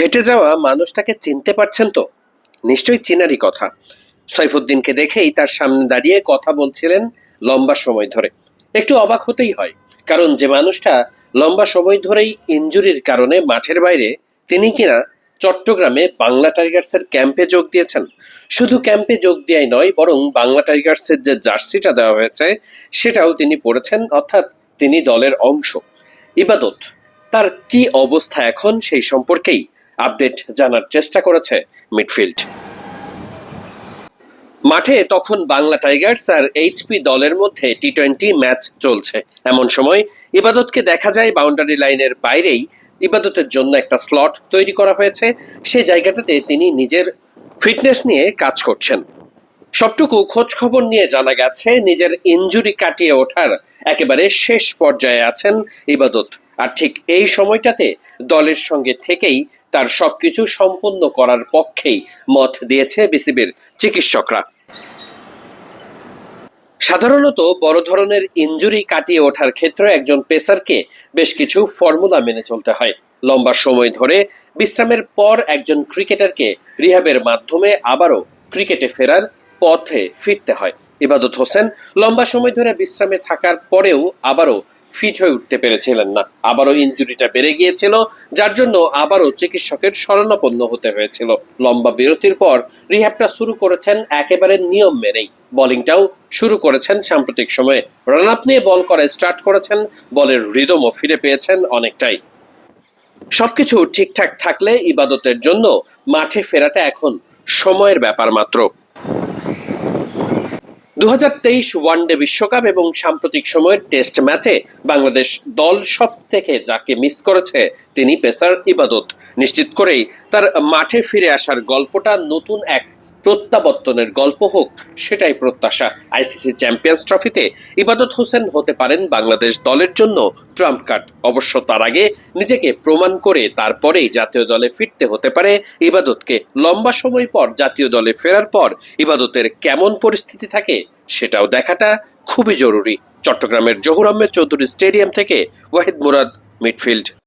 হেঁটে যাওয়া মানুষটাকে চিনতে পারছেন তো? নিশ্চয়ই চিনারই কথা। সাইফুদ্দিনকে দেখেই তার সামনে দাঁড়িয়ে কথা বলছিলেন লম্বা সময় ধরে। একটু অবাক হতেই হয়, কারণ যে মানুষটা লম্বা সময় ধরেই ইনজুরির কারণে মাঠের বাইরে, তিনি কিনা চট্টগ্রামে বাংলা টাইগার্সের ক্যাম্পে যোগ দিয়েছেন। শুধু ক্যাম্পে যোগ দেওয়াই নয়, বরং বাংলা টাইগার্সের যে জার্সিটা দেওয়া হয়েছে, সেটাও তিনি পড়েছেন অর্থাৎ তিনি দলের অংশ। ইবাদত, তার কি অবস্থা এখন সেই সম্পর্কেই আপডেট জানার চেষ্টা করেছে মিডফিল্ড। মাঠে তখন বাংলা টাইগার্স আর এইচপি দলের মধ্যে টি টোয়েন্টি ম্যাচ চলছে। এমন সময় ইবাদতকে দেখা যায় বাউন্ডারি লাইনের বাইরেই ইবাদতের জন্য একটা স্লট তৈরি করা হয়েছে। সেই জায়গাটাতে তিনি নিজের ফিটনেস নিয়ে কাজ করছেন। সবটুকু খোঁজ খবর নিয়ে জানা গেছে, নিজের ইনজুরি কাটিয়ে ওঠার একেবারে শেষ পর্যায়ে আছেন ইবাদত। আর ঠিক এই সময়টাতে দলের সঙ্গে থেকেই তার সবকিছু সম্পন্ন করার পক্ষেই মত দিয়েছে বিসিবির চিকিৎসকরা। সাধারণত বড় ধরনের ইনজুরি কাটিয়ে ওঠার ক্ষেত্রে একজন পেসারকে বেশ কিছু ফর্মুলা মেনে চলতে হয়। লম্বা সময় ধরে বিশ্রামের পর একজন ক্রিকেটারকে রিহাবের মাধ্যমে আবারও ক্রিকেটে ফেরার পথে ফিরতে হয়। ইবাদত হোসেন লম্বা সময় ধরে বিশ্রামে থাকার পরেও আবারও ফিট হয়ে উঠতে পেরেছিলেন না। আবারও ইনজুরিটা বেড়ে গিয়েছিল, যার জন্য আবারও চিকিৎসকের শরণাপন্ন হতে হয়েছিল। লম্বা বিরতির পর রিহ্যাবটা শুরু করেছেন একেবারে নিয়ম মেনেই। বোলিংটাও শুরু করেছেন সাম্প্রতিক সময়ে। রান আপ নিয়ে বল করা স্টার্ট করেছেন, বলের রিদমও ফিরে পেয়েছেন অনেকটাই। সবকিছু ঠিকঠাক থাকলে ইবাদতের জন্য মাঠে ফেরাটা এখন সময়ের ব্যাপার মাত্র। দু ওয়ানডে বিশ্বকাপ এবং সাম্প্রতিক সময়ের টেস্ট ম্যাচে বাংলাদেশ দল সব থেকে যাকে মিস করেছে তিনি পেসার ইবাদত। নিশ্চিত করেই তার মাঠে ফিরে আসার গল্পটা নতুন এক প্রত্যাবর্তনের গল্প হোক, সেটাই প্রত্যাশা। আইসিসি চ্যাম্পিয়ন্স ট্রফিতে ইবাদত হোসেন হতে পারেন বাংলাদেশ দলের জন্য ট্রাম্প কার্ড। অবশ্য তার আগে নিজেকে প্রমাণ করে তারপরেই জাতীয় দলে ফিরতে হতে পারে ইবাদতকে। লম্বা সময় পর জাতীয় দলে ফেরার পর ইবাদতের কেমন পরিস্থিতি থাকে, সেটাও দেখাটা খুবই জরুরি। চট্টগ্রামের জহুর আহমেদ চৌধুরী স্টেডিয়াম থেকে ওয়াহিদ মুরাদ, মিডফিল্ড।